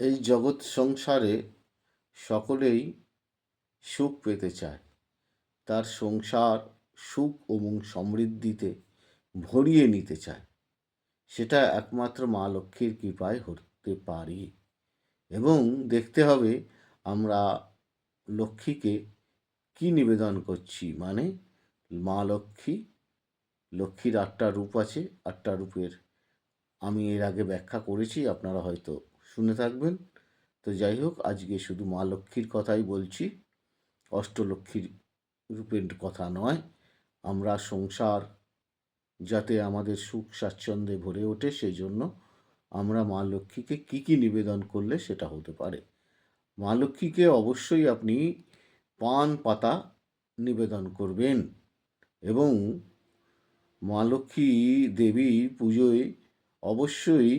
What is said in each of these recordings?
এই জগৎ সংসারে সকলেই সুখ পেতে চায়। তার সংসার সুখ এবং সমৃদ্ধিতে ভরিয়ে নিতে চায়। সেটা একমাত্র মা লক্ষ্মীর কৃপায় হতে পারি। এবং দেখতে হবে আমরা লক্ষ্মীকে কি নিবেদন করছি। মানে মা লক্ষ্মী, লক্ষ্মীর আটটা রূপ আছে। আটটা রূপের আমি এর আগে ব্যাখ্যা করেছি, আপনারা হয়তো শুনে থাকবেন। তো যাই হোক, আজকে শুধু মা লক্ষ্মীর কথাই বলছি। অষ্টলক্ষ্মীর রূপের কথা নয়। আমরা সংসার যাতে আমাদের সুখ স্বাচ্ছন্দ্যে ভরে ওঠে সেই জন্য আমরা মা লক্ষ্মীকে কী কী নিবেদন করলে সেটা হতে পারে। মা লক্ষ্মীকে অবশ্যই আপনি পান পাতা নিবেদন করবেন এবং মা লক্ষ্মী দেবী পুজোয় অবশ্যই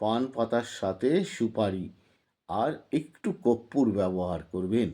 পান পাতার সাথে সুপারি আর একটু কর্পূর ব্যবহার করবেন।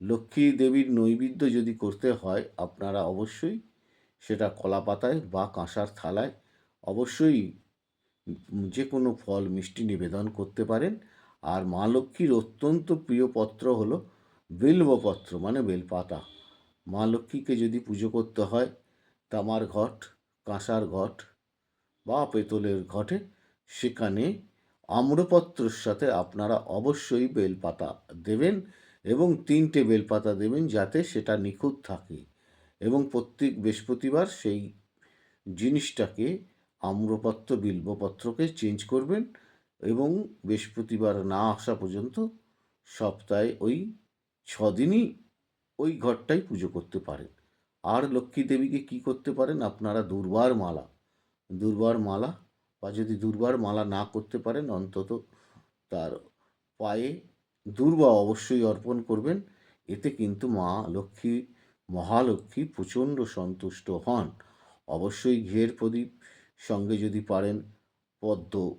লক্ষ্মী দেবীর নৈবেদ্য যদি করতে হয় আপনারা অবশ্যই সেটা কলা পাতায় বা কাঁসার থালায় অবশ্যই যে কোনো ফল, মিষ্টি নিবেদন করতে পারেন। আর মা লক্ষ্মীর অত্যন্ত প্রিয় পত্র হলো বেলবপত্র মানে বেলপাতা। মা লক্ষ্মীকে যদি পুজো করতে হয় তামার ঘট, কাঁসার ঘট বা পেতলের ঘটে সেখানে আম্রপত্রর সাথে আপনারা অবশ্যই বেলপাতা দেবেন এবং তিনটে বেলপাতা দেবেন যাতে সেটা নিখুঁত থাকে এবং প্রত্যেক বৃহস্পতিবার সেই জিনিসটাকে আম্রপত্র, বিল্বপত্রকে চেঞ্জ করবেন এবং বৃহস্পতিবার না আসা পর্যন্ত সপ্তাহে ওই ছদিনই ওই ঘরটাই পুজো করতে পারেন। আর লক্ষ্মী দেবীকে কী করতে পারেন? আপনারা দুর্বার মালা দুর্বার মালা বা যদি দুর্বার মালা না করতে পারেন, অন্তত তার পায়ে দুর্বা অবশ্যই অর্পণ করবেন। এতে কিন্তু মা লক্ষ্মী, মহালক্ষ্মী প্রচণ্ড সন্তুষ্ট হন। অবশ্যই ঘিয়ের প্রদীপ সঙ্গে যদি পারেন, পদ্ম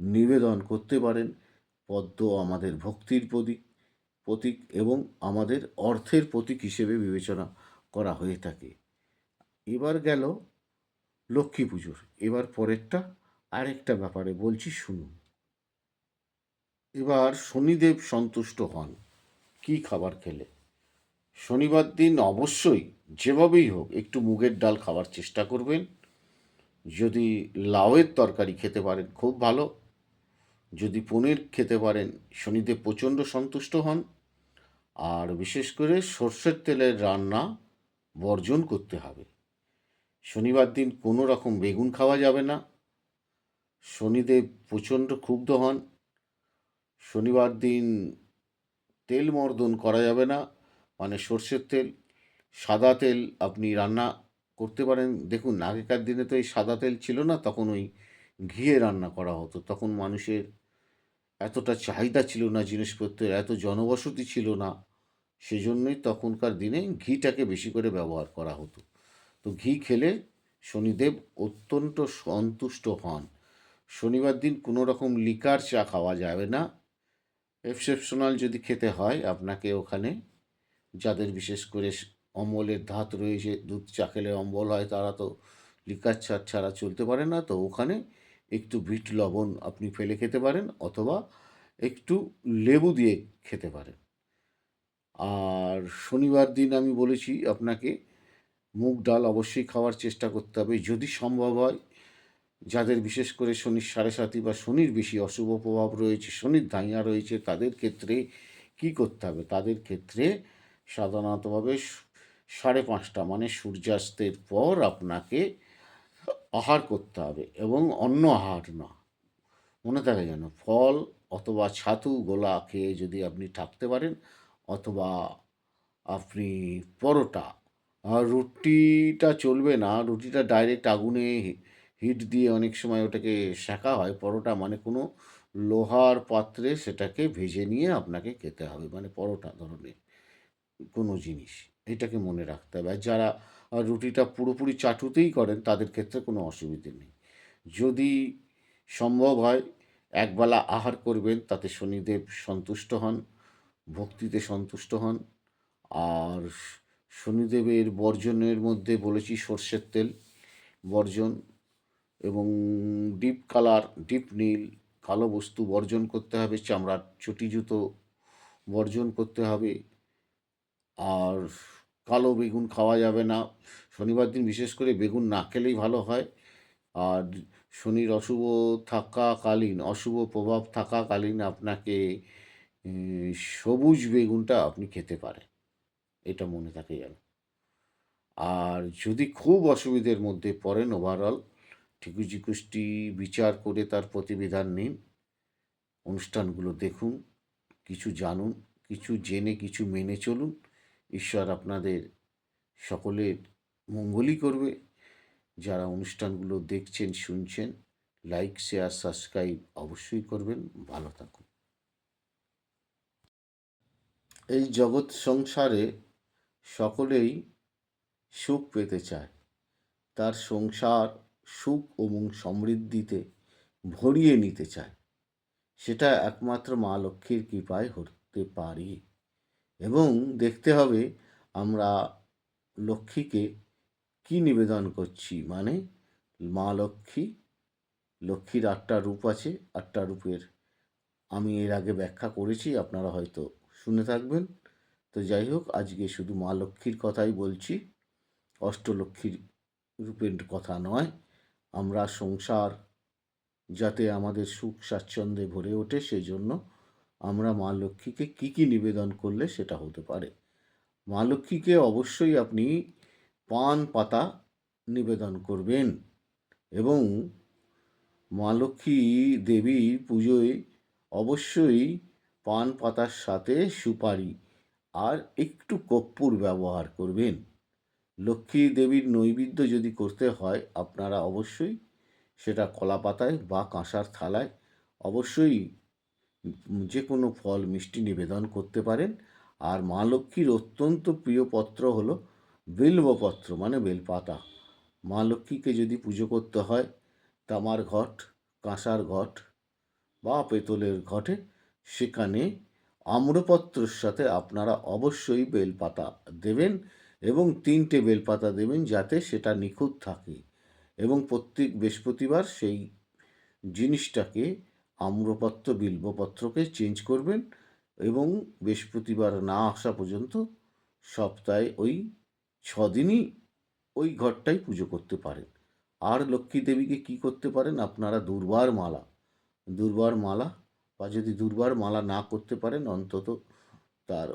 নিবেদন করতে পারেন। পদ্ম আমাদের ভক্তির প্রতীক প্রতীক এবং আমাদের অর্থের প্রতীক হিসেবে বিবেচনা করা হয়ে থাকে। এবার গেল লক্ষ্মী পুজোর। এবার পরেরটা আরেকটা ব্যাপারে বলছি, শুনুন। এবার শনিদেব সন্তুষ্ট হন। কি খাবার খেলে? শনিবার দিন অবশ্যই যেভাবেই হোক একটু মুগের ডাল খাওয়ার চেষ্টা করবেন। যদি লাউয়ের তরকারি খেতে পারেন, খুব ভালো। যদি পনির খেতে পারেন, শনিদেব প্রচণ্ড সন্তুষ্ট হন। আর বিশেষ করে সর্ষের তেলের রান্না বর্জন করতে হবে। শনিবার দিন কোনো রকম বেগুন খাওয়া যাবে না। শনিদেব প্রচণ্ড ক্ষুব্ধ হন। শনিবার দিন তেল মর্দন করা যাবে না মানে সর্ষের তেল। সাদা তেল আপনি রান্না করতে পারেন। দেখুন, আগেকার দিনে তো এই সাদা তেল ছিল না, তখন ওই ঘিয়ে রান্না করা হতো। তখন মানুষের এতটা চাহিদা ছিল না, জিনিসপত্রের এত জনবসতি ছিল না। সেজন্যই তখনকার দিনে ঘিটাকে বেশি করে ব্যবহার করা হতো। তো ঘি খেলে শনিদেব অত্যন্ত সন্তুষ্ট হন। শনিবার দিন কোনো রকম লিকার চা খাওয়া যাবে না। এক্সেপশনাল যদি খেতে হয়, আপনাকে ওখানে যাদের বিশেষ করে অম্বলের ধাত রয়েছে, দুধ চা খেলে অম্বল হয়, তারা তো লিকার চা ছাড়া চলতে পারে না। তো ওখানে একটু বিট লবণ আপনি ফেলে খেতে পারেন অথবা একটু লেবু দিয়ে খেতে পারেন। আর শনিবার দিন আমি বলেছি, আপনাকে মুগ ডাল অবশ্যই খাওয়ার চেষ্টা করতে হবে। যদি সম্ভব হয় যাদের বিশেষ করে শনির সাড়ে সাতি বা শনির বেশি অশুভ প্রভাব রয়েছে, শনির ধাইয়া রয়েছে, তাদের ক্ষেত্রে কি করতে হবে? তাদের ক্ষেত্রে সাধারণতভাবে সাড়ে পাঁচটা মানে সূর্যাস্তের পর আপনাকে আহার করতে হবে এবং অন্য আহার না। মনে থাকে যেন ফল অথবা ছাতু গোলা খেয়ে যদি আপনি থাকতে পারেন অথবা আপনি পরোটা, আর রুটিটা চলবে না, রুটিটা ডাইরেক্ট আগুনে হিট দিয়ে অনেক সময় ওটাকে সেঁকা হয়, পরোটা মানে কোনো লোহার পাত্রে সেটাকে ভেজে নিয়ে আপনাকে খেতে হবে মানে পরোটা ধরনের কোনো জিনিস। এটাকে মনে রাখতে হবে। আর যারা রুটিটা পুরোপুরি চাটুতেই করেন, তাদের ক্ষেত্রে কোনো অসুবিধে নেই। যদি সম্ভব হয়, একবেলা আহার করবেন, তাতে শনিদেব সন্তুষ্ট হন, ভক্তিতে সন্তুষ্ট হন। আর শনিদেবের বর্জনের মধ্যে বলেছি সর্ষের তেল, বর্জন এবং ডিপ কালার, ডিপ নীল, কালো বস্তু বর্জন করতে হবে, চামড়ার চটি জুতো বর্জন করতে হবে। আর কালো বেগুন খাওয়া যাবে না। শনিবার দিন বিশেষ করে বেগুন না খেলেই ভালো হয়। আর শনির অশুভ থাকাকালীন, অশুভ প্রভাব থাকাকালীন আপনাকে সবুজ বেগুনটা আপনি খেতে পারেন। এটা মনে থাকে যেন। আর যদি খুব অসুবিধের মধ্যে পড়েন ওভারঅল ঠিকুজি কুষ্টি বিচার করে তার প্রতিবিধান নিন, অনুষ্ঠানগুলো দেখুন, কিছু জানুন, কিছু জেনে, কিছু মেনে চলুন। ঈশ্বর আপনাদের সকলের মঙ্গলই করবে। যারা অনুষ্ঠানগুলো দেখছেন, শুনছেন, লাইক, শেয়ার, সাবস্ক্রাইব অবশ্যই করবেন। ভালো থাকুন। এই জগৎ সংসারে সকলেই সুখ পেতে চায়। তার সংসার সুখ এবং সমৃদ্ধিতে ভরিয়ে নিতে চায়। সেটা একমাত্র মা লক্ষ্মীর কৃপায় হতে পারি এবং দেখতে হবে আমরা লক্ষ্মীকে কি নিবেদন করছি। মানে মা লক্ষ্মী, লক্ষ্মীর আটটা রূপ আছে, আটটা রূপের আমি এর আগে ব্যাখ্যা করেছি, আপনারা হয়তো শুনে থাকবেন। তো যাই হোক, আজকে শুধু মা লক্ষ্মীর কথাই বলছি, অষ্টলক্ষ্মীর রূপের কথা নয় আমরা সংসার যাতে আমাদের সুখ স্বাচ্ছন্দ্যে ভরে ওঠে সেই জন্য আমরা মা লক্ষ্মীকে কী কী নিবেদন করলে সেটা হতে পারে। মা লক্ষ্মীকে অবশ্যই আপনি পান পাতা নিবেদন করবেন এবং মা লক্ষ্মী দেবীর পুজোয় অবশ্যই পান পাতার সাথে সুপারি আর একটু কর্পূর ব্যবহার করবেন। লক্ষ্মী দেবীর নৈবেদ্য যদি করতে হয় আপনারা অবশ্যই সেটা কলা পাতায় বা কাঁসার থালায় অবশ্যই যে কোনো ফল, মিষ্টি নিবেদন করতে পারেন। আর মা লক্ষ্মীর অত্যন্ত প্রিয় পত্র হলো বেলবপত্র মানে বেলপাতা। মা লক্ষ্মীকে যদি পুজো করতে হয়, তামার ঘট, কাঁসার ঘট বা পেতলের ঘটে, সেখানে আম্রপত্রর সাথে আপনারা অবশ্যই বেলপাতা দেবেন। এবং তিনটে বেলপাতা দেবেন যাতে সেটা নিখুঁত থাকে। এবং প্রত্যেক বৃহস্পতিবার সেই জিনিসটাকে আম্রপত্র, বিল্বপত্রকে চেঞ্জ করবেন এবং বৃহস্পতিবার না আসা পর্যন্ত সপ্তাহে ওই ছদিনই ওই ঘরটাই পুজো করতে পারেন। আর লক্ষ্মী দেবীকে কি করতে পারেন? আপনারা দুর্বার মালা দুর্বার মালা বা যদি দুর্বার মালা না করতে পারেন, অন্তত তার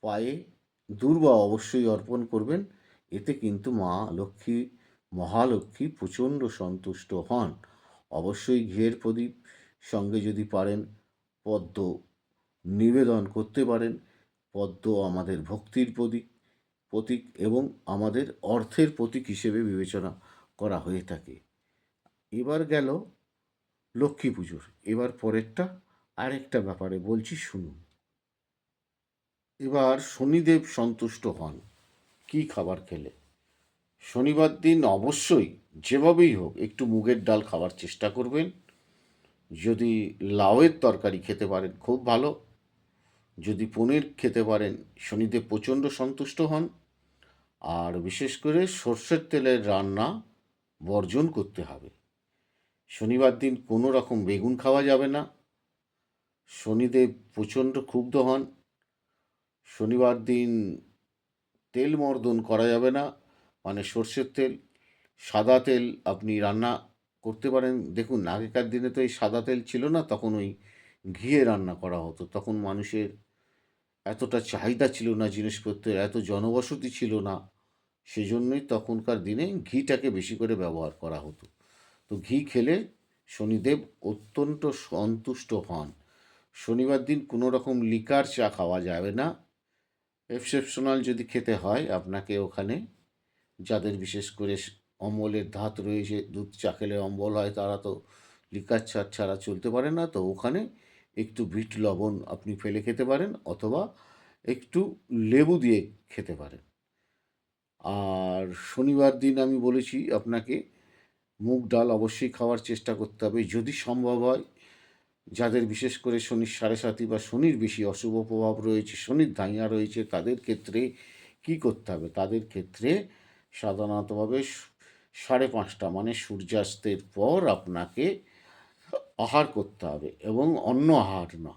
পায়ে দুর্বা অবশ্যই অর্পণ করবেন। এতে কিন্তু মা লক্ষ্মী, মহালক্ষ্মী প্রচণ্ড সন্তুষ্ট হন। অবশ্যই ঘিয়ের প্রদীপ সঙ্গে যদি পারেন, পদ্ম নিবেদন করতে পারেন। পদ্ম আমাদের ভক্তির প্রতীক প্রতীক এবং আমাদের অর্থের প্রতীক হিসেবে বিবেচনা করা হয়ে থাকে। এবার গেল লক্ষ্মী পুজোর। এবার পরেরটা আরেকটা ব্যাপারে বলছি, শুনুন। এবার শনিদেব সন্তুষ্ট হন। কি খাবার খেলে? শনিবার দিন অবশ্যই যেভাবেই হোক একটু মুগের ডাল খাওয়ার চেষ্টা করবেন। যদি লাউয়ের তরকারি খেতে পারেন, খুব ভালো। যদি পনির খেতে পারেন, শনিদেব প্রচণ্ড সন্তুষ্ট হন। আর বিশেষ করে সর্ষের তেলের রান্না বর্জন করতে হবে। শনিবার দিন কোনো রকম বেগুন খাওয়া যাবে না। শনিদেব প্রচণ্ড ক্ষুব্ধ হন। শনিবার দিন তেল মর্দন করা যাবে না মানে সর্ষের তেল। সাদা তেল আপনি রান্না করতে পারেন। দেখুন, আগেকার দিনে তো এই সাদা তেল ছিল না, তখন ওই ঘিয়ে রান্না করা হতো। তখন মানুষের এতটা চাহিদা ছিল না, জিনিসপত্রের, এত জনবসতি ছিল না। সেজন্যই তখনকার দিনে ঘিটাকে বেশি করে ব্যবহার করা হতো। তো ঘি খেলে শনিদেব অত্যন্ত সন্তুষ্ট হন। শনিবার দিন কোনো রকম লিকার চা খাওয়া যাবে না। এক্সেপশনাল যদি খেতে হয়, আপনাকে ওখানে যাদের বিশেষ করে অম্বলের ধাত রয়েছে, দুধ চা খেলে অম্বল হয়, তারা তো লিকার চা ছাড়া চলতে পারে না, তো ওখানে একটু বিট লবণ আপনি ফেলে খেতে পারেন অথবা একটু লেবু দিয়ে খেতে পারেন। আর শনিবার দিন আমি বলেছি, আপনাকে মুগ ডাল অবশ্যই খাওয়ার চেষ্টা করতে হবে। যদি সম্ভব হয় যাদের বিশেষ করে শনির সাড়ে সাতি বা শনির বেশি অশুভ প্রভাব রয়েছে, শনির ধাইয়া রয়েছে, তাদের ক্ষেত্রে কি করতে হবে? তাদের ক্ষেত্রে সাধারণতভাবে সাড়ে পাঁচটা মানে সূর্যাস্তের পর আপনাকে আহার করতে হবে এবং অন্য আহার না।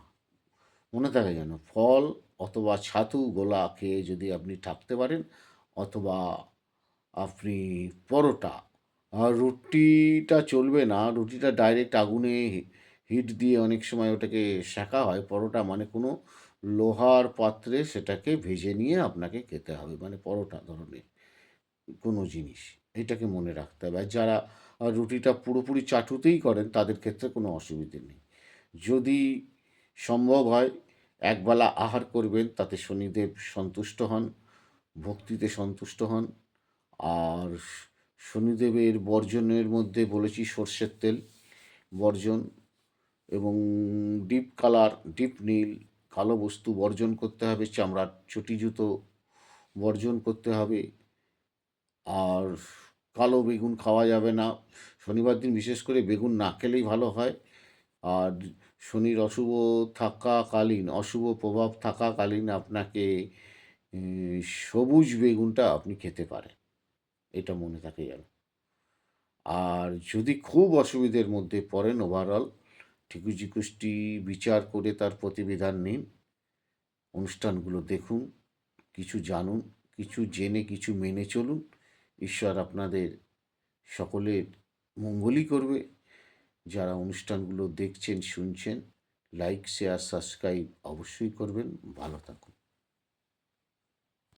মনে থাকে যেন ফল অথবা ছাতু গোলা খেয়ে যদি আপনি থাকতে পারেন অথবা আপনি পরোটা, আর রুটিটা চলবে না, রুটিটা ডাইরেক্ট আগুনে হিট দিয়ে অনেক সময় ওটাকে সেঁকা হয়, পরোটা মানে কোনো লোহার পাত্রে সেটাকে ভেজে নিয়ে আপনাকে খেতে হবে মানে পরোটা ধরনের কোনো জিনিস। এটাকে মনে রাখতে হবে। আর যারা রুটিটা পুরোপুরি চাটুতেই করেন, তাদের ক্ষেত্রে কোনো অসুবিধে নেই। যদি সম্ভব হয়, একবেলা আহার করবেন, তাতে শনিদেব সন্তুষ্ট হন, ভক্তিতে সন্তুষ্ট হন। আর শনিদেবের বর্জনের মধ্যে বলেছি সর্ষের তেল, বর্জন এবং ডিপ কালার, ডিপ নীল, কালো বস্তু বর্জন করতে হবে, চামড়ার চটি জুতো বর্জন করতে হবে। আর কালো বেগুন খাওয়া যাবে না। শনিবার দিন বিশেষ করে বেগুন না খেলেই ভালো হয়। আর শনির অশুভ থাকাকালীন, অশুভ প্রভাব থাকাকালীন আপনাকে সবুজ বেগুনটা আপনি খেতে পারেন। এটা মনে থাকে যেন। আর যদি খুব অসুবিধের মধ্যে পড়েন ওভারঅল ঠিকুজি কুষ্টি বিচার করে তার প্রতিবিধান নিন, অনুষ্ঠানগুলো দেখুন, কিছু জানুন, কিছু জেনে, কিছু মেনে চলুন। ঈশ্বর আপনাদের সকলের মঙ্গলই করবে। যারা অনুষ্ঠানগুলো দেখছেন, শুনছেন লাইক শেয়ার সাবস্ক্রাইব অবশ্যই করবেন। ভালো থাকুন।